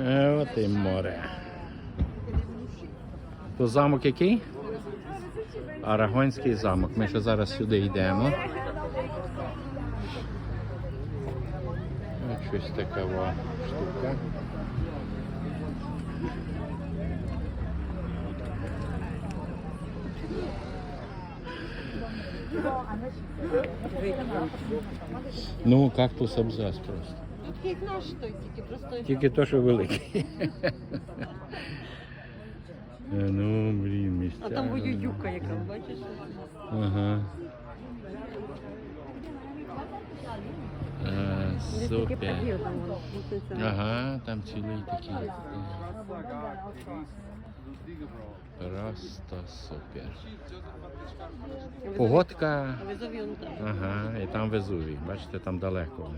Е, От і море. То замок який? Арагонський замок. Ми ще зараз сюди йдемо. Ось щось така штука. Ну, кактус абзац просто. Як наш той, тільки просто Тільки то, що великий. Е, Ну, блін, місця. а там воююка, яка бачиш. Ага. Е, Супер. воно крутиться. Ага, там цілий такий. Просто супер. Погодка. А там. Ага, і там Везувій. Бачите, там далеко.